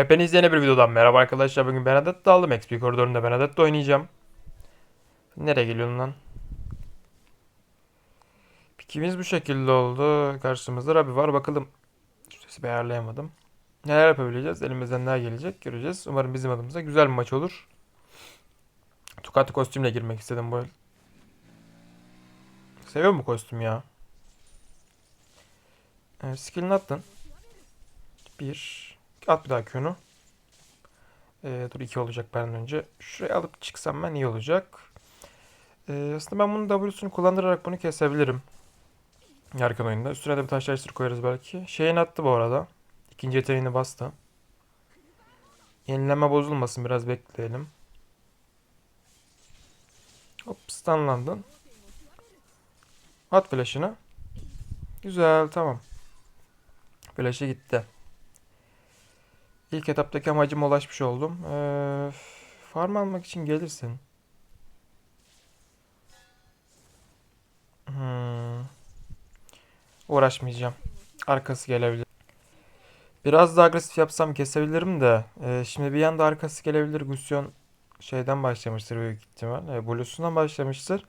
Hepiniz yeni bir videodan merhaba arkadaşlar. Bugün Benedetta aldım. XP koridorunda Benedetta oynayacağım. Nereye geliyorsun lan? Pikimiz bu şekilde oldu. Karşımızda Rabi var. Bakalım. Bir ayarlayamadım. Neler yapabileceğiz? Elimizden neler gelecek göreceğiz. Umarım bizim adımıza güzel bir maç olur. Ducati kostümle girmek istedim bu el. Seviyor mu kostüm ya? Evet, skillini attın. Bir. At bir daha Q'nu. Ee, dur 2 olacak benden önce. Şuraya alıp çıksam ben iyi olacak. Ee, aslında ben bunun W'sunu kullandırarak bunu kesebilirim. Yarkın oyunda. Üstüne de bir taşlaştır koyarız belki. Şeyini attı bu arada. İkinci yeteneğini bastı. Yenileme bozulmasın biraz bekleyelim. Hop stunlandın. At flash'ını. Güzel tamam. Flash'ı gitti. İlk etaptaki amacıma ulaşmış oldum. Ee, farm almak için gelirsin. Hmm. Uğraşmayacağım. Arkası gelebilir. Biraz daha agresif yapsam kesebilirim de. ee, şimdi bir yanda arkası gelebilir. Gusyon şeyden başlamıştır büyük ihtimal. E, Blue'sundan başlamıştır.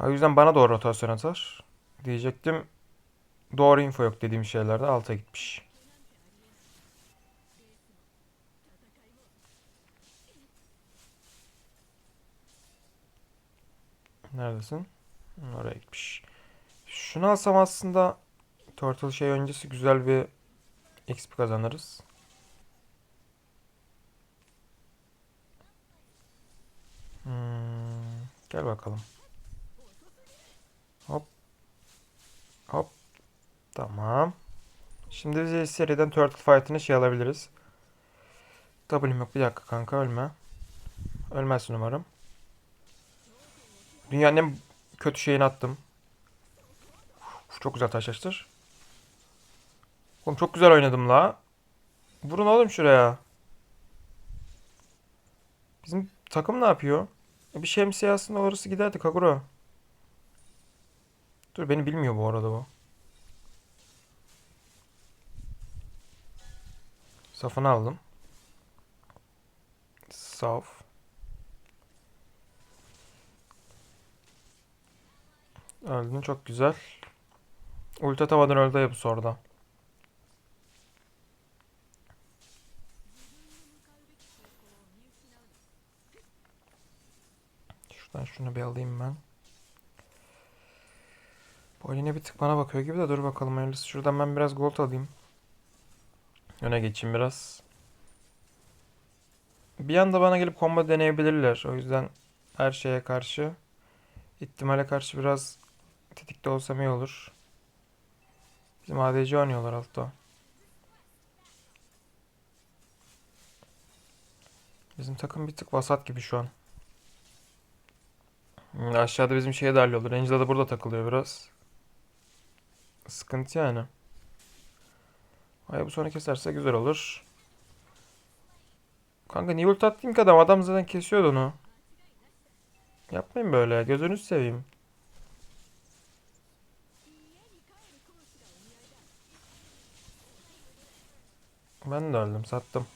O yüzden bana doğru rotasyon atar. Diyecektim. Doğru info yok dediğim şeylerde alta gitmiş. Neredesin? Hı, Oraya gitmiş. Şunu alsam aslında Turtle şey öncesi güzel bir XP kazanırız. Hmm, gel bakalım. Hop. Hop. Tamam. Şimdi biz seriden Turtle Fight'ını şey alabiliriz. W'm yok. Bir dakika kanka ölme. Ölmezsin umarım. Dünyanın en kötü şeyini attım. Uf, çok güzel taşlaştır. Oğlum çok güzel oynadım la. Vurun oğlum şuraya. Bizim takım ne yapıyor? E, Bir şemsiye aslında orası giderdi Kagura. Dur beni bilmiyor bu arada bu. Safını aldım. Saf. Öldün çok güzel. Ulti atamadan öldü ya bu soruda. Şuradan şunu bir alayım ben. Bu yine bir tık bana bakıyor gibi de dur bakalım hayırlısı. Şuradan ben biraz gold alayım. Öne geçeyim biraz. Bir anda bana gelip combo deneyebilirler. O yüzden her şeye karşı ihtimale karşı biraz tetikte olsam iyi olur. Bizim ADC oynuyorlar altta. Bizim takım bir tık vasat gibi şu an. Hmm, Aşağıda bizim şeye darlıyorlar. Angela da burada takılıyor biraz. Sıkıntı yani. Ay bu sonra keserse güzel olur. Kanka niye ulti attın ki adam? Adam zaten kesiyordu onu. Yapmayın böyle. Gözünüzü seveyim. Ben de öldüm. Sattım.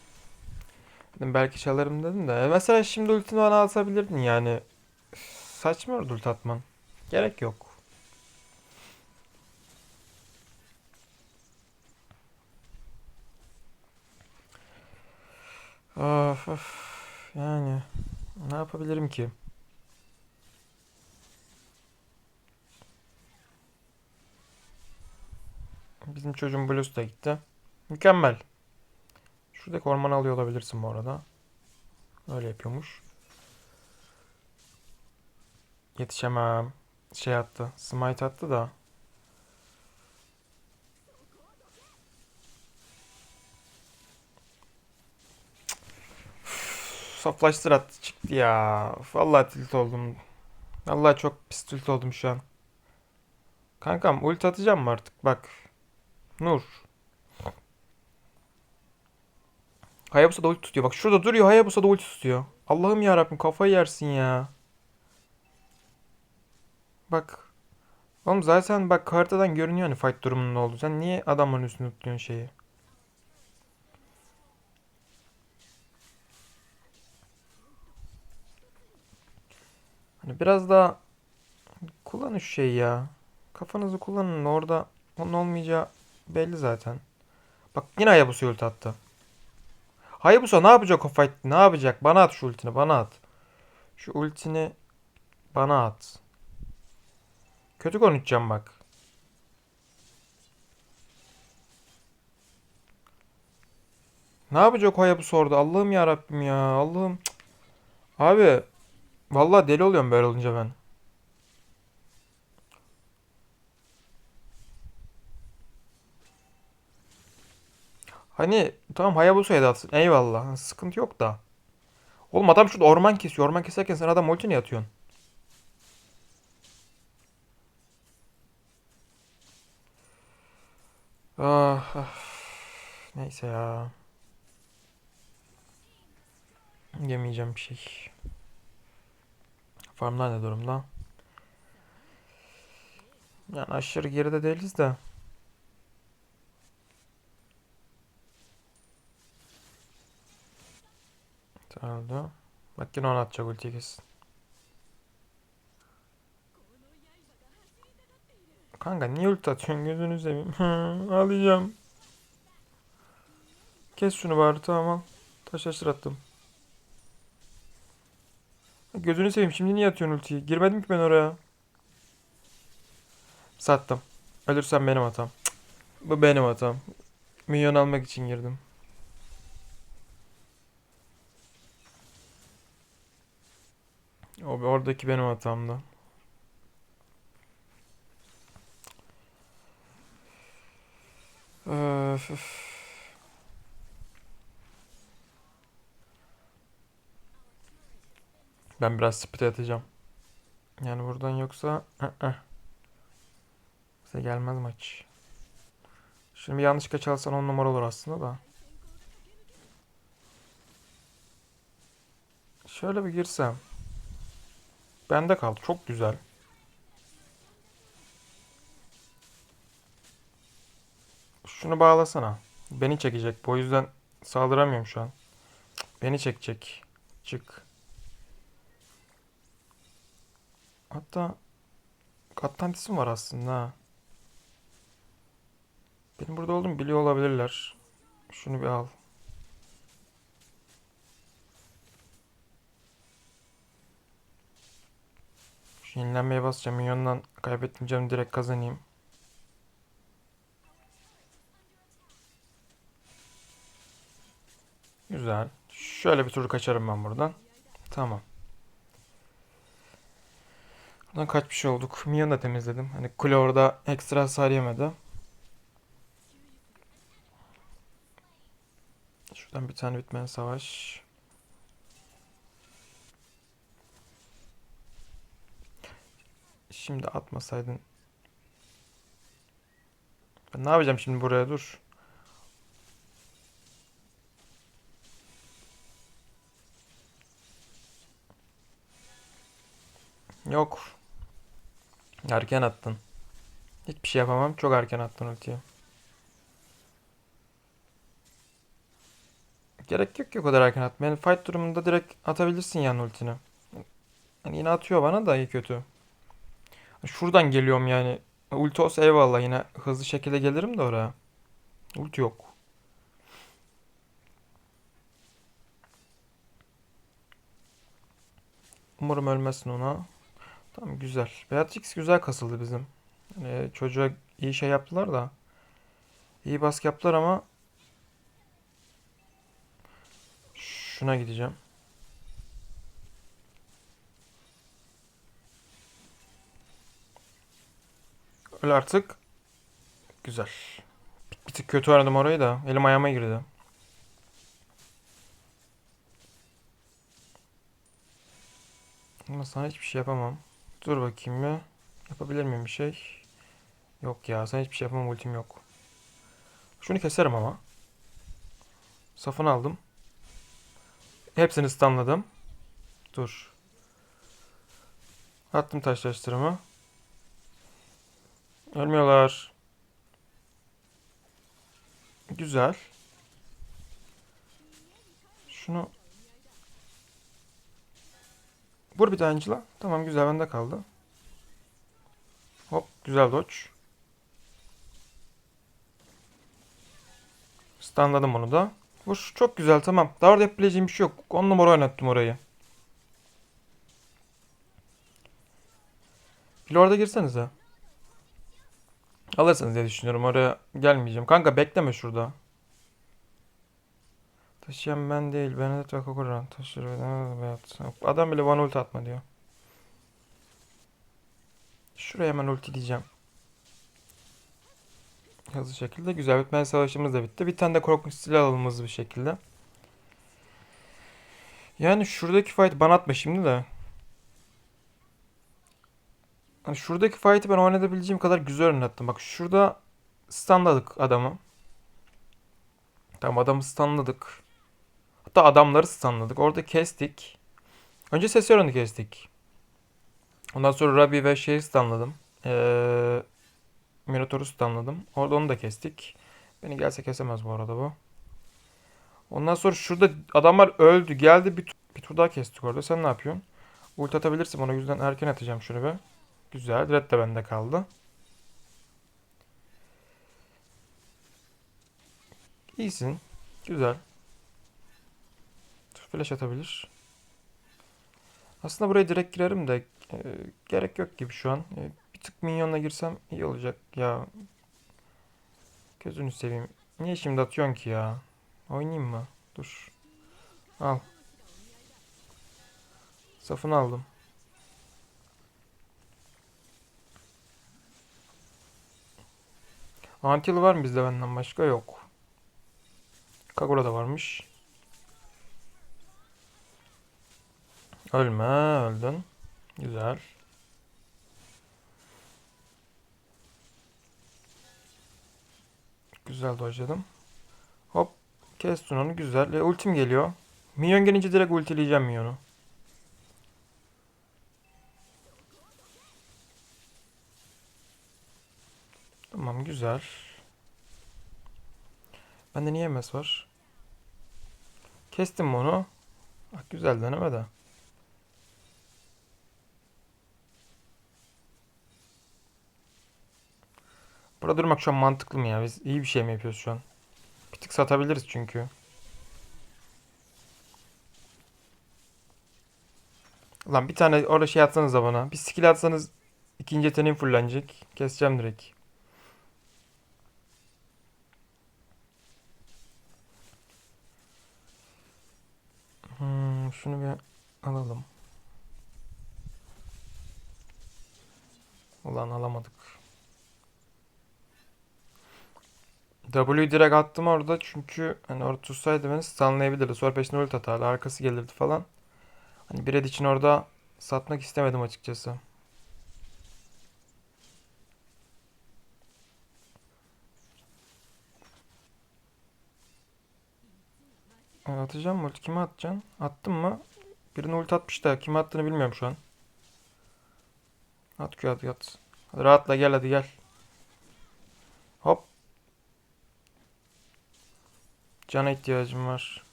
Dedim belki çalarım dedim de. Mesela şimdi ultini bana alsabilirdin yani. Saçma oldu ulti atman. Gerek yok. Of, of. Yani ne yapabilirim ki? Bizim çocuğun Blues gitti. Mükemmel. Şuradaki ormanı alıyor olabilirsin bu arada. Öyle yapıyormuş. Yetişemem. Şey attı. Smite attı da. Saflaştır attı çıktı ya. Vallahi tilt oldum. Vallahi çok pis tilt oldum şu an. Kankam ulti atacağım mı artık? Bak. Nur. Hayabusa da ulti tutuyor. Bak şurada duruyor Hayabusa da ulti tutuyor. Allah'ım ya Rabbim kafayı yersin ya. Bak. Oğlum zaten bak haritadan görünüyor hani fight durumunun oldu. Sen niye adamların üstüne tutuyorsun şeyi? Hani biraz daha kullanın şu şeyi ya. Kafanızı kullanın orada onun olmayacağı belli zaten. Bak yine Hayabusa ulti attı. Hayabusa ne yapacak o fight? Ne yapacak? Bana at şu ultini. Bana at. Şu ultini bana at. Kötü konuşacağım bak. Ne yapacak o Hayabusa orada? Allah'ım ya Rabbim ya. Allah'ım. Abi vallahi deli oluyorum böyle olunca ben. Hani tamam Hayabusa'ya da atsın. Eyvallah. Sıkıntı yok da. Oğlum adam şurada orman kesiyor. Orman keserken sen adam ulti niye atıyorsun? Ah, ah. Neyse ya. Yemeyeceğim bir şey. Farmlar ne durumda? Yani aşırı geride değiliz de. Oldu. Bak yine onu atacak ultiyi kesin. Kanka niye ulti atıyorsun gözünü seveyim. Hı, Ağlayacağım. Kes şunu bari tamam al. Taş taşır attım. Gözünü seveyim şimdi niye atıyorsun ultiyi? Girmedim ki ben oraya. Sattım. Ölürsem benim hatam. Cık, Bu benim hatam. Milyon almak için girdim. Oradaki benim hatamdı. Öf, öf. Ben biraz speed atacağım. Yani buradan yoksa ı-ı. Bize gelmez maç. Şimdi bir yanlışlıkla çalsan 10 numara olur aslında da. Şöyle bir girsem. Bende kaldı. Çok güzel. Şunu bağlasana. Beni çekecek. Bu yüzden saldıramıyorum şu an. Beni çekecek. Çık. Hatta Atlantis'im var aslında. Benim burada olduğumu biliyor olabilirler. Şunu bir al. Şu yenilenmeye basacağım. Minyondan kaybettim canım direkt kazanayım. Güzel. Şöyle bir tur kaçarım ben buradan. Tamam. Buradan kaçmış olduk. Minyonu da temizledim. Hani kule orada ekstra hasar yemedi. Şuradan bir tane bitmeyen savaş. Şimdi atmasaydın. Ben ne yapacağım şimdi buraya dur. Yok. Erken attın. Hiçbir şey yapamam. Çok erken attın ultiyi. Gerek yok ki o kadar erken atmaya. Yani fight durumunda direkt atabilirsin yani ultini. Yani yine atıyor bana da iyi kötü. Şuradan geliyorum yani. Ulti olsa eyvallah yine hızlı şekilde gelirim de oraya. Ulti yok. Umarım ölmezsin ona. Tamam güzel. Beatrix güzel kasıldı bizim. Yani çocuğa iyi şey yaptılar da. İyi baskı yaptılar ama şuna gideceğim. Öl artık. Güzel. Bir, tık kötü oynadım orayı da. Elim ayağıma girdi. Ama sana hiçbir şey yapamam. Dur bakayım bir. Yapabilir miyim bir şey? Yok ya sana hiçbir şey yapamam ultim yok. Şunu keserim ama. Safını aldım. Hepsini stunladım. Dur. Attım taşlaştırımı. Ölmüyorlar. Güzel. Şunu Vur bir tane Angela. Tamam güzel bende kaldı. Hop güzel dodge. Stunladım onu da. Vur çok güzel tamam. Daha orada yapabileceğim bir şey yok. 10 numara oynattım orayı. Bir orada girsenize. Alırsınız diye düşünüyorum. Oraya gelmeyeceğim. Kanka bekleme şurada. Taşıyan ben değil. Benedet ve Kokoran. Taşır ve beyat. Adam bile bana ulti atma diyor. Şuraya hemen ulti diyeceğim. Hızlı şekilde. Güzel. Bitmeyen savaşımız da bitti. Bir tane de korkunç silah alalım hızlı bir şekilde. Yani şuradaki fight bana atma şimdi de. Hani şuradaki fight'ı ben oynatabileceğim kadar güzel oynattım. Bak şurada stunladık adamı. Tamam adamı stunladık. Hatta adamları stunladık. Orada kestik. Önce Sessioron'u kestik. Ondan sonra Rabi ve şeyi stunladım. Ee, Minotaur'u stunladım. Orada onu da kestik. Beni gelse kesemez bu arada bu. Ondan sonra şurada adamlar öldü. Geldi bir, bir tur daha kestik orada. Sen ne yapıyorsun? Ulti atabilirsin ona. Yüzden erken atacağım şunu be. Güzel. Red de bende kaldı. İyisin. Güzel. Flash atabilir. Aslında buraya direkt girerim de e, gerek yok gibi şu an. E, bir tık minyonla girsem iyi olacak ya. Gözünü seveyim. Niye şimdi atıyorsun ki ya? Oynayayım mı? Dur. Al. Safını aldım. Antil var mı bizde benden başka? Yok. Kagura da varmış. Ölme, öldün. Güzel. Güzel dojladım. Hop. Kestin onu güzel. E, ultim geliyor. Minyon gelince direkt ultileyeceğim Minyon'u. Tamam güzel. Bende niye MS var? Kestim onu? Bak güzel deneme de. Burada durmak şu an mantıklı mı ya? Biz iyi bir şey mi yapıyoruz şu an? Bir tık satabiliriz çünkü. Lan bir tane orada şey atsanız da bana. Bir skill atsanız ikinci yeteneğim fullenecek. Keseceğim direkt. Şunu bir alalım. Ulan alamadık. W'yu direkt attım orada çünkü hani orada tutsaydı beni stunlayabilirdi. Sonra peşine ult atardı. Arkası gelirdi falan. Hani bir için orada satmak istemedim açıkçası. Atacağım mı? Kime atacaksın? Attın mı? Birine ulti atmış da kime attığını bilmiyorum şu an. At Q at at. Hadi rahatla gel hadi gel. Hop. Cana ihtiyacım var.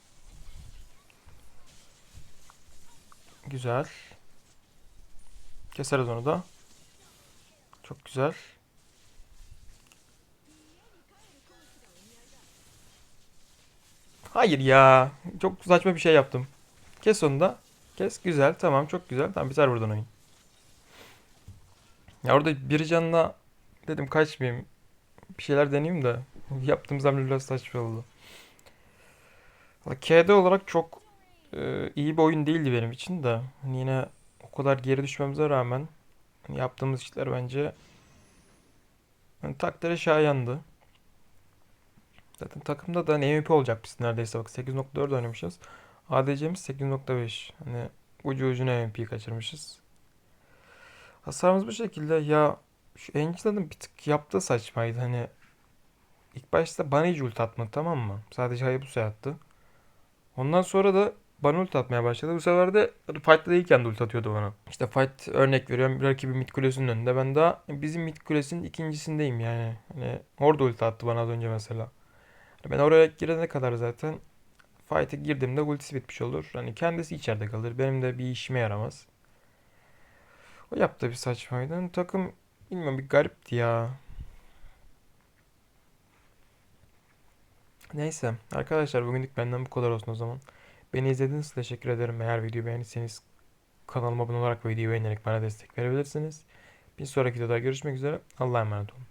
Güzel. Keseriz onu da. Çok güzel. Hayır ya. Çok saçma bir şey yaptım. Kes onu da. Kes. Güzel. Tamam. Çok güzel. Tamam biter buradan oyun. Ya orada bir canla dedim kaçmayayım. Bir şeyler deneyeyim de. Yaptığım zaman biraz saçma oldu. KD olarak çok e, iyi bir oyun değildi benim için de. Hani yine o kadar geri düşmemize rağmen yaptığımız işler bence hani takdire şayandı. Zaten takımda da hani MVP olacak biz neredeyse bak 8.4 oynamışız. ADC'miz 8.5. Hani ucu ucuna MVP kaçırmışız. Hasarımız bu şekilde ya şu Angela'nın bir tık yaptığı saçmaydı hani ilk başta bana hiç ult atmadı tamam mı? Sadece Hayabusa attı. Ondan sonra da bana ult atmaya başladı. Bu sefer de fight'ta değilken de ult atıyordu bana. İşte fight örnek veriyorum. Rakibi mid kulesinin önünde. Ben daha bizim mid kulesinin ikincisindeyim yani. Hani orada ult attı bana az önce mesela. Ben oraya girene kadar zaten fight'e girdiğimde ultisi bitmiş olur. Hani kendisi içeride kalır. Benim de bir işime yaramaz. O yaptı bir saçmaydı. Takım bilmiyorum bir garipti ya. Neyse arkadaşlar bugünlük benden bu kadar olsun o zaman. Beni izlediğiniz için teşekkür ederim. Eğer videoyu beğendiyseniz kanalıma abone olarak videoyu beğenerek bana destek verebilirsiniz. Bir sonraki videoda görüşmek üzere. Allah'a emanet olun.